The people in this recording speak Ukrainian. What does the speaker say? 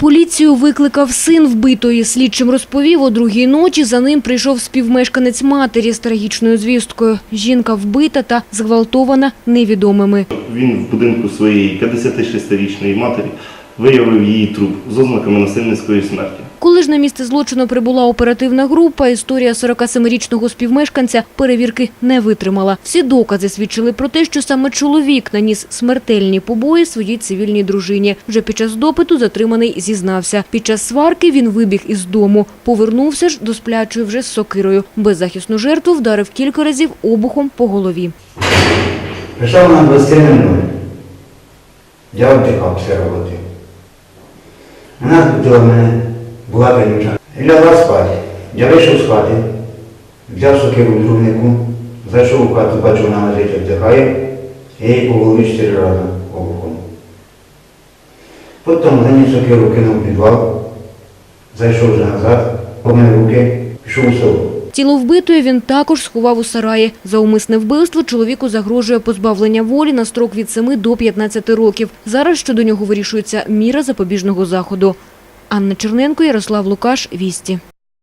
Поліцію викликав син вбитої. Слідчим розповів, о другій ночі за ним прийшов співмешканець матері з трагічною звісткою. Жінка вбита та зґвалтована невідомими. Він в будинку своєї 56-річної матері виявив її труп з ознаками насильницької смерті. Коли ж на місце злочину прибула оперативна група, історія 47-річного співмешканця перевірки не витримала. Всі докази свідчили про те, що саме чоловік наніс смертельні побої своїй цивільній дружині. Вже під час допиту затриманий зізнався. Під час сварки він вибіг із дому. Повернувся ж до сплячої вже з сокирою. Беззахисну жертву вдарив кілька разів обухом по голові. Прийшов на 20. Я вдихав після роботи. Вона збудила мене, була. І лягла спати. Я вийшов з хати, взяв сокиру в другнику, зайшов у хату, бачу, вона лежить, вдихає, і їй по голові чотири рази обухом. Потім заніс сокиру, кинув підвал, зайшов вже назад, помив руки, пішов у село. Тіло вбитої він також сховав у сараї. За умисне вбивство чоловіку загрожує позбавлення волі на строк від 7 до 15 років. Зараз щодо нього вирішується міра запобіжного заходу. Анна Черненко, Ярослав Лукаш, Вісті.